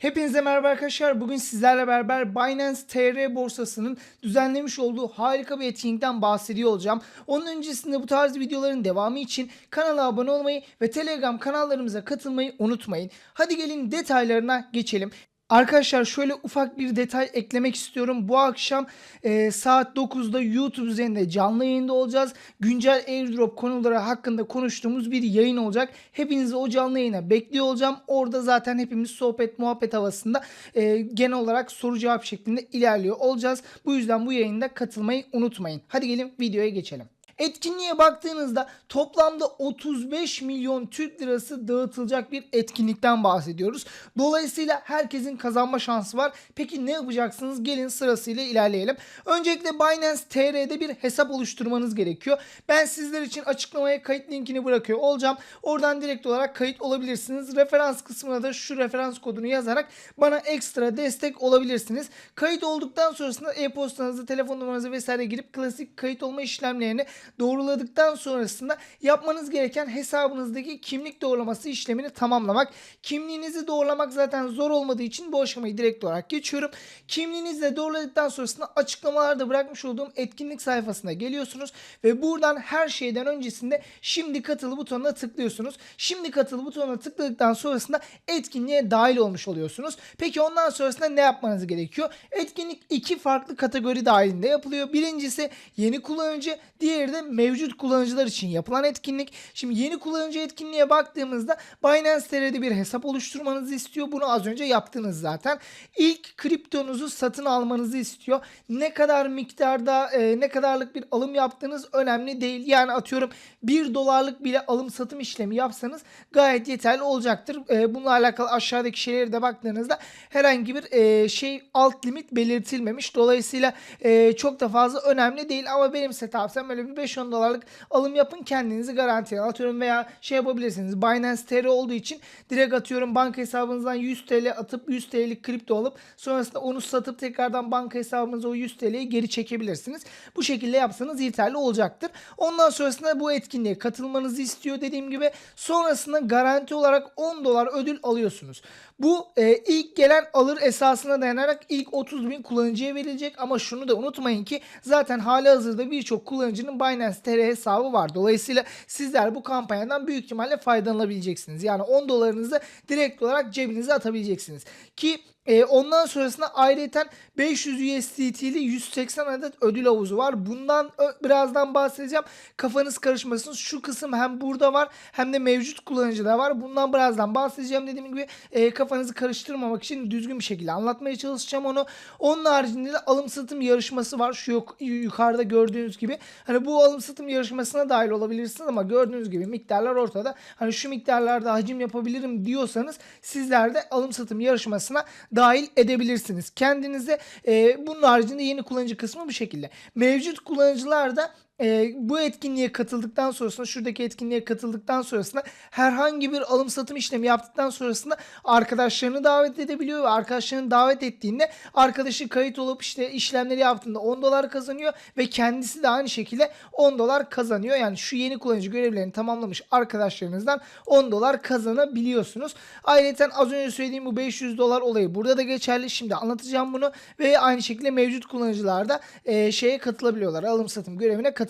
Hepinize merhaba arkadaşlar. Bugün sizlerle beraber Binance TR borsasının düzenlemiş olduğu harika bir etkinlikten bahsediyor olacağım. Onun öncesinde bu tarz videoların devamı için kanala abone olmayı ve Telegram kanallarımıza katılmayı unutmayın. Hadi gelin detaylarına geçelim. Arkadaşlar şöyle ufak bir detay eklemek istiyorum. Bu akşam e, saat 9'da YouTube üzerinde canlı yayında olacağız. Güncel airdrop konuları hakkında konuştuğumuz bir yayın olacak. Hepinizi o canlı yayına bekliyor olacağım. Orada zaten hepimiz sohbet muhabbet havasında e, genel olarak soru cevap şeklinde ilerliyor olacağız. Bu yüzden bu yayında katılmayı unutmayın. Hadi gelin videoya geçelim. Etkinliğe baktığınızda toplamda 35 milyon Türk lirası dağıtılacak bir etkinlikten bahsediyoruz. Dolayısıyla herkesin kazanma şansı var. Peki ne yapacaksınız? Gelin sırasıyla ilerleyelim. Öncelikle Binance TR'de bir hesap oluşturmanız gerekiyor. Ben sizler için açıklamaya kayıt linkini bırakıyor olacağım. Oradan direkt olarak kayıt olabilirsiniz. Referans kısmına da şu referans kodunu yazarak bana ekstra destek olabilirsiniz. Kayıt olduktan sonrasında e-postanızı, telefon numaranızı vesaire girip klasik kayıt olma işlemlerini doğruladıktan sonrasında yapmanız gereken hesabınızdaki kimlik doğrulaması işlemini tamamlamak. Kimliğinizi doğrulamak zaten zor olmadığı için bu aşamayı direkt olarak geçiyorum. Kimliğinizi de doğruladıktan sonrasında açıklamalarda bırakmış olduğum etkinlik sayfasına geliyorsunuz ve buradan her şeyden öncesinde şimdi katıl butonuna tıklıyorsunuz. Şimdi katıl butonuna tıkladıktan sonrasında etkinliğe dahil olmuş oluyorsunuz. Peki ondan sonrasında ne yapmanız gerekiyor? Etkinlik iki farklı kategori dahilinde yapılıyor. Birincisi yeni kullanıcı, diğeri de mevcut kullanıcılar için yapılan etkinlik. Şimdi yeni kullanıcı etkinliğe baktığımızda Binance TR'de bir hesap oluşturmanızı istiyor. Bunu az önce yaptınız zaten. İlk kriptonuzu satın almanızı istiyor. Ne kadar miktarda e, ne kadarlık bir alım yaptığınız önemli değil. Yani atıyorum 1 dolarlık bile alım satım işlemi yapsanız gayet yeterli olacaktır. E, bununla alakalı aşağıdaki şeylere de baktığınızda herhangi bir e, şey alt limit belirtilmemiş. Dolayısıyla e, çok da fazla önemli değil ama benim tavsiyem böyle bir 5-10 dolarlık alım yapın kendinizi garantiye atıyorum veya şey yapabilirsiniz. Binance TR olduğu için direkt atıyorum banka hesabınızdan 100 TL atıp 100 TL'lik kripto alıp sonrasında onu satıp tekrardan banka hesabınıza o 100 TL'yi geri çekebilirsiniz. Bu şekilde yapsanız yeterli olacaktır. Ondan sonrasında bu etkinliğe katılmanızı istiyor dediğim gibi. Sonrasında garanti olarak 10 dolar ödül alıyorsunuz. Bu e, ilk gelen alır esasına dayanarak ilk 30 bin kullanıcıya verilecek ama şunu da unutmayın ki zaten hali hazırda birçok kullanıcının Binance TR hesabı var. Dolayısıyla sizler bu kampanyadan büyük ihtimalle faydalanabileceksiniz. Yani 10 dolarınızı direkt olarak cebinize atabileceksiniz. Ki e, ondan sonrasında ayrıca 500 USDT'li 180 adet ödül havuzu var. Bundan birazdan bahsedeceğim. Kafanız karışmasın. Şu kısım hem burada var hem de mevcut kullanıcıda var. Bundan birazdan bahsedeceğim. Dediğim gibi e, kafanızı karıştırmamak için düzgün bir şekilde anlatmaya çalışacağım onu. Onun haricinde de alım satım yarışması var. Şu yok, yukarıda gördüğünüz gibi. Hani bu alım satım yarışmasına dahil olabilirsiniz ama gördüğünüz gibi miktarlar ortada. Hani şu miktarlarda hacim yapabilirim diyorsanız sizler de alım satım yarışmasına dahil edebilirsiniz. Kendinize e, bunun haricinde yeni kullanıcı kısmı bu şekilde. Mevcut kullanıcılar da e, bu etkinliğe katıldıktan sonrasında şuradaki etkinliğe katıldıktan sonrasında herhangi bir alım satım işlemi yaptıktan sonrasında arkadaşlarını davet edebiliyor ve arkadaşlarını davet ettiğinde arkadaşı kayıt olup işte işlemleri yaptığında 10 dolar kazanıyor ve kendisi de aynı şekilde 10 dolar kazanıyor. Yani şu yeni kullanıcı görevlerini tamamlamış arkadaşlarınızdan 10 dolar kazanabiliyorsunuz. Ayrıca az önce söylediğim bu 500 dolar olayı burada da geçerli. Şimdi anlatacağım bunu ve aynı şekilde mevcut kullanıcılar da e, şeye katılabiliyorlar. Alım satım görevine katılabiliyorlar.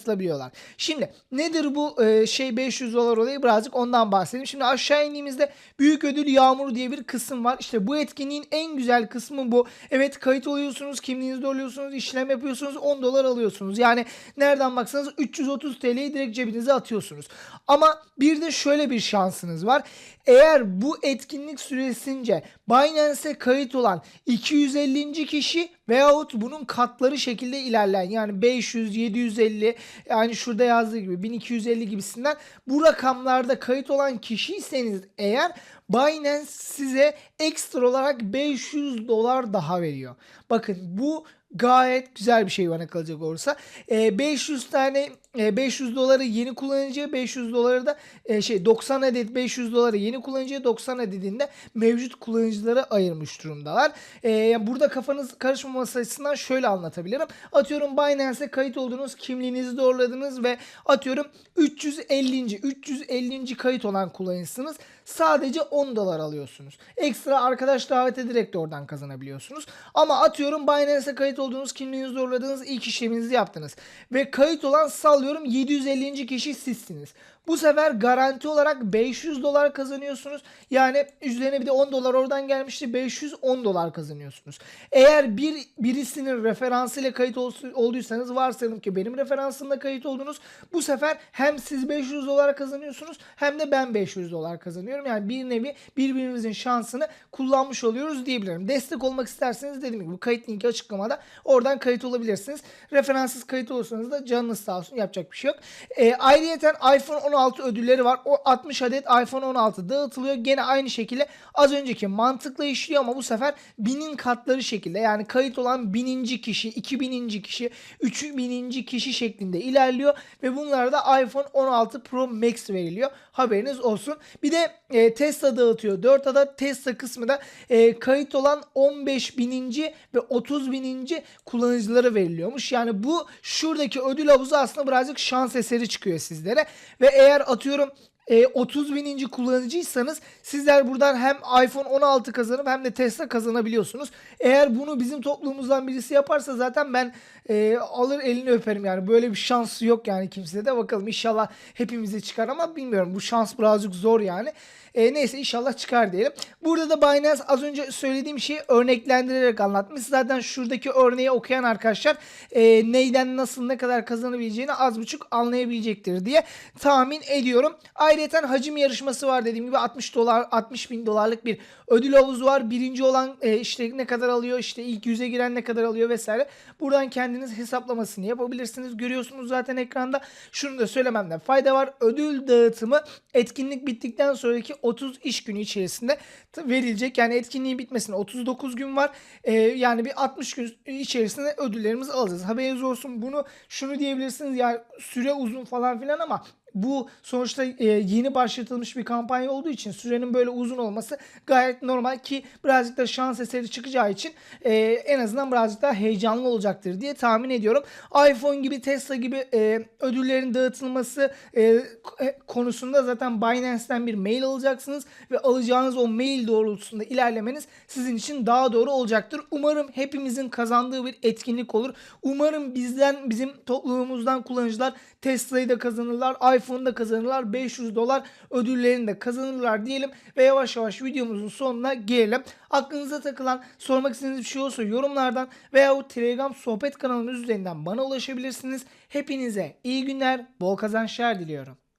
Şimdi nedir bu e, şey 500 dolar olayı birazcık ondan bahsedeyim. Şimdi aşağı indiğimizde büyük ödül yağmuru diye bir kısım var. İşte bu etkinliğin en güzel kısmı bu. Evet kayıt oluyorsunuz, kimliğinizi oluyorsunuz, işlem yapıyorsunuz, 10 dolar alıyorsunuz. Yani nereden baksanız 330 TL'yi direkt cebinize atıyorsunuz. Ama bir de şöyle bir şansınız var. Eğer bu etkinlik süresince Binance'e kayıt olan 250. kişi veyahut bunun katları şekilde ilerleyen yani 500, 750 yani şurada yazdığı gibi 1250 gibisinden bu rakamlarda kayıt olan kişiyseniz eğer Binance size ekstra olarak 500 dolar daha veriyor. Bakın bu gayet güzel bir şey bana kalacak olursa. Ee, 500 tane e, 500 doları yeni kullanıcıya 500 doları da e, şey 90 adet 500 doları yeni kullanıcıya 90 adedinde mevcut kullanıcılara ayırmış durumdalar. E, burada kafanız karışmaması açısından şöyle anlatabilirim. Atıyorum Binance'e kayıt oldunuz, kimliğinizi doğruladınız ve atıyorum 350. 350. kayıt olan kullanıcısınız. Sadece 10 dolar alıyorsunuz. Ekstra arkadaş davet ederek de oradan kazanabiliyorsunuz. Ama atıyorum Binance'e kayıt olduğunuz, kimliğinizi doğruladığınız ilk işleminizi yaptınız. Ve kayıt olan sallıyorum 750. kişi sizsiniz. Bu sefer garanti olarak 500 dolar kazanıyorsunuz. Yani üzerine bir de 10 dolar oradan gelmişti. 510 dolar kazanıyorsunuz. Eğer bir birisinin referansıyla kayıt ol- olduysanız varsayalım ki benim referansımla kayıt oldunuz. Bu sefer hem siz 500 dolar kazanıyorsunuz hem de ben 500 dolar kazanıyorum. Yani bir nevi birbirimizin şansını kullanmış oluyoruz diyebilirim. Destek olmak isterseniz dediğim gibi kayıt linki açıklamada oradan kayıt olabilirsiniz. Referanssız kayıt olursanız da canınız sağ olsun yapacak bir şey yok. E, ayrıyeten iPhone 16 ödülleri var. O 60 adet iPhone 16 dağıtılıyor. Gene aynı şekilde az önceki mantıkla işliyor ama bu sefer binin katları şekilde yani kayıt olan bininci kişi, 2000. kişi, 3000. kişi şeklinde ilerliyor ve bunlara da iPhone 16 Pro Max veriliyor. Haberiniz olsun. Bir de e, Tesla dağıtıyor. 4 adet Tesla kısmı da e, kayıt olan 15 bininci ve 30 bininci kullanıcılara veriliyormuş. Yani bu şuradaki ödül havuzu aslında birazcık şans eseri çıkıyor sizlere. Ve eğer atıyorum e, 30 bininci kullanıcıysanız sizler buradan hem iPhone 16 kazanıp hem de Tesla kazanabiliyorsunuz. Eğer bunu bizim toplumumuzdan birisi yaparsa zaten ben e, alır elini öperim yani böyle bir şans yok yani kimsede de bakalım inşallah hepimize çıkar ama bilmiyorum bu şans birazcık zor yani. E, neyse inşallah çıkar diyelim. Burada da Binance az önce söylediğim şeyi örneklendirerek anlatmış. Zaten şuradaki örneği okuyan arkadaşlar e, neyden nasıl ne kadar kazanabileceğini az buçuk anlayabilecektir diye tahmin ediyorum. Ayrıca hacim yarışması var dediğim gibi 60 dolar 60 bin dolarlık bir ödül havuzu var. Birinci olan e, işte ne kadar alıyor işte ilk yüze giren ne kadar alıyor vesaire. Buradan kendiniz hesaplamasını yapabilirsiniz. Görüyorsunuz zaten ekranda. Şunu da söylememde fayda var. Ödül dağıtımı etkinlik bittikten sonraki 30 iş günü içerisinde verilecek. Yani etkinliğin bitmesine 39 gün var. Ee, yani bir 60 gün içerisinde ödüllerimizi alacağız. Haberiniz olsun. Bunu şunu diyebilirsiniz ya süre uzun falan filan ama bu sonuçta e, yeni başlatılmış bir kampanya olduğu için sürenin böyle uzun olması gayet normal ki birazcık da şans eseri çıkacağı için e, en azından birazcık daha heyecanlı olacaktır diye tahmin ediyorum. iPhone gibi Tesla gibi e, ödüllerin dağıtılması konusunda zaten Binance'ten bir mail alacaksınız ve alacağınız o mail doğrultusunda ilerlemeniz sizin için daha doğru olacaktır. Umarım hepimizin kazandığı bir etkinlik olur. Umarım bizden bizim toplumumuzdan kullanıcılar Tesla'yı da kazanırlar, iPhone'u da kazanırlar, 500 dolar ödüllerini de kazanırlar diyelim ve yavaş yavaş videomuzun sonuna gelelim. Aklınıza takılan, sormak istediğiniz bir şey olursa yorumlardan veya o Telegram sohbet kanalımız üzerinden bana ulaşabilirsiniz. Hepinize iyi günler, bol kazançlar diliyorum.